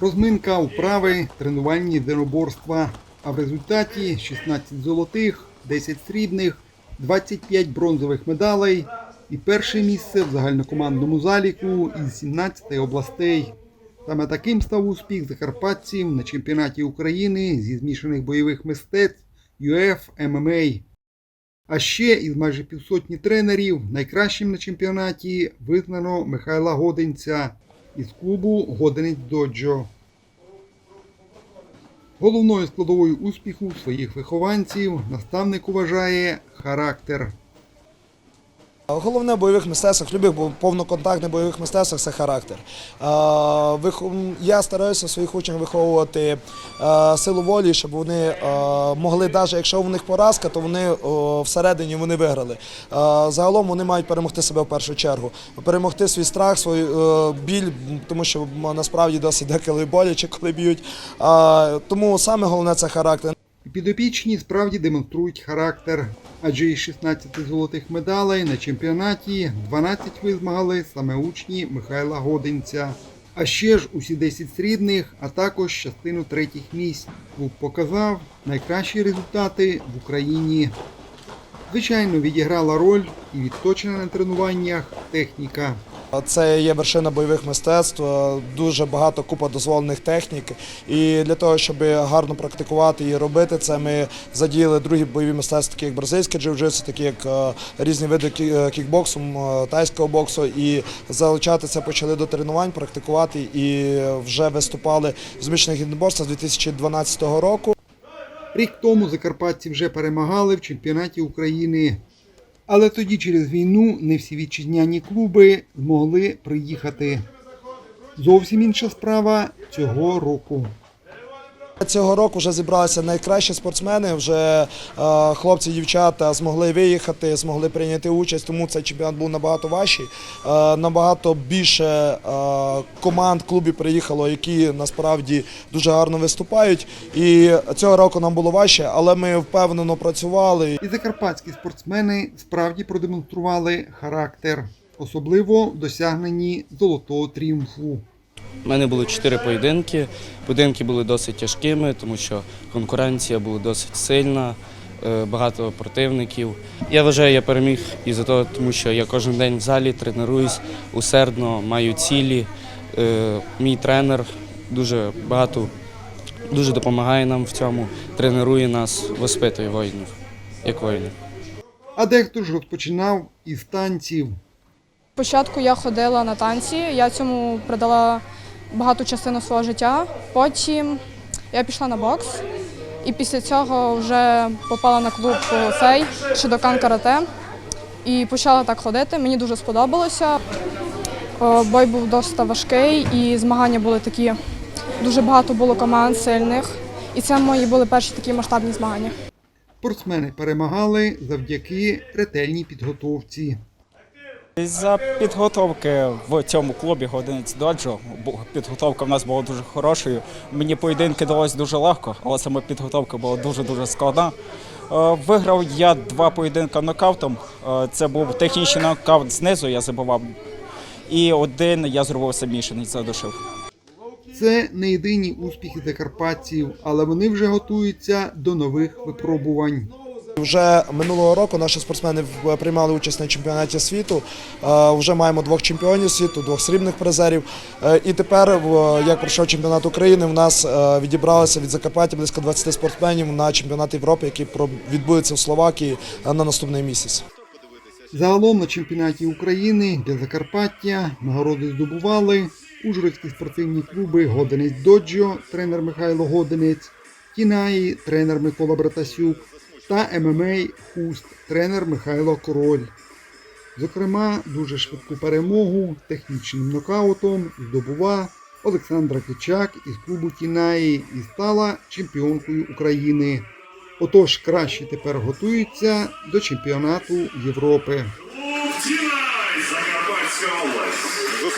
Розминка, вправи, тренувальні єдиноборства. А в результаті 16 золотих, 10 срібних, 25 бронзових медалей і перше місце в загальнокомандному заліку із 17 областей. Саме таким став успіх закарпатців на чемпіонаті України зі змішаних бойових мистецтв UF MMA. А ще із майже півсотні тренерів найкращим на чемпіонаті визнано Михайла Годинця із клубу Годинець Доджо. Головною складовою успіху своїх вихованців наставник вважає характер. Головне в бойових мистецтвах, любих повноконтактних бойових мистецтвах це характер. Я стараюся своїх учнів виховувати е, силу волі, щоб вони е, могли, навіть якщо в них поразка, то вони всередині вони виграли. Загалом вони мають перемогти себе в першу чергу, перемогти свій страх, свій е, біль, тому що насправді досить деколи боляче, коли б'ють. Тому саме головне це характер. Підопічні справді демонструють характер, адже із 16 золотих медалей на чемпіонаті 12 визмагали саме учні Михайла Годинця. А ще ж усі 10 срібних, а також частину третіх місць. Клуб показав найкращі результати в Україні. Звичайно, відіграла роль і відточена на тренуваннях техніка. Це є вершина бойових мистецтв, е, дуже багато купа дозволених технік. І для того, щоб гарно практикувати і робити це, ми задіяли другі бойові мистецтва, такі як бразильське джиу-джитсу, такі як е, різні види е, кікбоксу, тайського боксу. І залучатися почали до тренувань, практикувати і вже виступали в змішаних єдиноборствах з 2012 року. Рік тому закарпатці вже перемагали в чемпіонаті України. Але тоді через війну не всі вітчизняні клуби змогли приїхати. Зовсім інша справа цього року. Цього року вже зібралися найкращі спортсмени. Вже е, хлопці, дівчата змогли виїхати, змогли прийняти участь. Тому цей чемпіонат був набагато важчий. Е, набагато більше е, команд клубів приїхало, які насправді дуже гарно виступають. І цього року нам було важче, але ми впевнено працювали. І закарпатські спортсмени справді продемонстрували характер, особливо в досягненні золотого тріумфу. У мене було чотири поєдинки. Поєдинки були досить тяжкими, тому що конкуренція була досить сильна, е, багато противників. Я вважаю, я переміг із-за того, тому що я кожен день в залі тренуюсь усердно, маю цілі. Е, Мій тренер дуже багато дуже допомагає нам в цьому, тренує нас, воспитує воїнів, як воїнів. А дехто ж розпочинав із танців. Спочатку я ходила на танці, я цьому придала багато частину свого життя. Потім я пішла на бокс і після цього вже попала на клуб цей Шидокан карате і почала так ходити. Мені дуже сподобалося. Бой був досить важкий і змагання були такі. Дуже багато було команд сильних. І це мої були перші такі масштабні змагання. Спортсмени перемагали завдяки ретельній підготовці. За підготовки в цьому клубі годинець доджо. Підготовка в нас була дуже хорошою. Мені поєдинки далось дуже легко, але саме підготовка була дуже дуже складна. Е, Виграв я два поєдинки нокаутом. Е, Це був технічний нокаут знизу, я забував. І один я зробив самішаний, задушив. Це не єдині успіхи закарпатців, але вони вже готуються до нових випробувань. Вже минулого року наші спортсмени приймали участь на чемпіонаті світу. Е, Вже маємо двох чемпіонів світу, двох срібних призерів. Е, І тепер, як пройшов чемпіонат України, в нас е, відібралося від Закарпаття близько 20 спортсменів на чемпіонат Європи, який відбудеться в Словакії на наступний місяць. Загалом на чемпіонаті України для Закарпаття нагороди здобували Ужгородські спортивні клуби Годинець Доджо, тренер Михайло Годинець, Тінаї, тренер Микола Братасюк та ММА Хуст, тренер Михайло Король. Зокрема, дуже швидку перемогу технічним нокаутом здобува Олександра Кичак із клубу Тінаї і стала чемпіонкою України. Отож, краще тепер готуються до чемпіонату Європи.